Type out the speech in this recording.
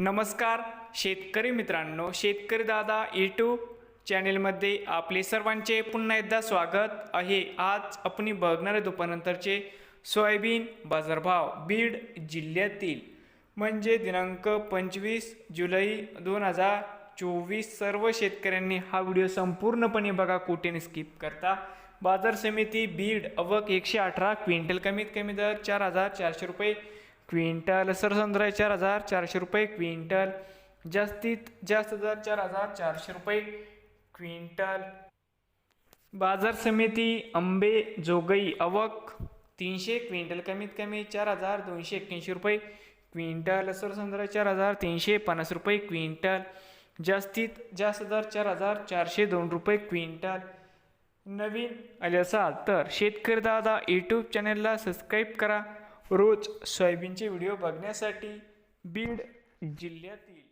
नमस्कार शेतकरी मित्रांनो शेतकरी दादा यूट्यूब चॅनेलमध्ये आपले सर्वांचे पुन्हा एकदा स्वागत आहे. आज आपण बघणार आहे दुपारनंतरचे सोयाबीन बाजारभाव बीड जिल्ह्यातील म्हणजे दिनांक पंचवीस जुलै दोन हजार चोवीस सर्व शेतकऱ्यांनी हा व्हिडिओ संपूर्णपणे बघा कुठेने स्किप करता. बाजार समिती बीड अवक एकशे अठरा क्विंटल कमीत कमी दर चार हजार चारशे रुपये क्विंटल सरसंद्रा चार हजार चारशे रुपये क्विंटल. जास्तीत जास्त दर चार हजार चारशे रुपये क्विंटल. बाजार समिती आंबे जोगई अवक तीनशे क्विंटल कमीत कमी चार हजार दोनशे एक्क्याऐंशी रुपये क्विंटल. सरसंद्र चार हजार तीनशे पन्नास रुपये क्विंटल. जास्तीत जास्त दर चार हजार चारशे दोन रुपये क्विंटल. नवीन आले असाल तर शेतकरी दादा यूट्यूब चॅनलला सबस्क्राईब करा. रोज सोयाबीनचे व्हिडिओ बघण्यासाठी बीड जिल्ह्यातील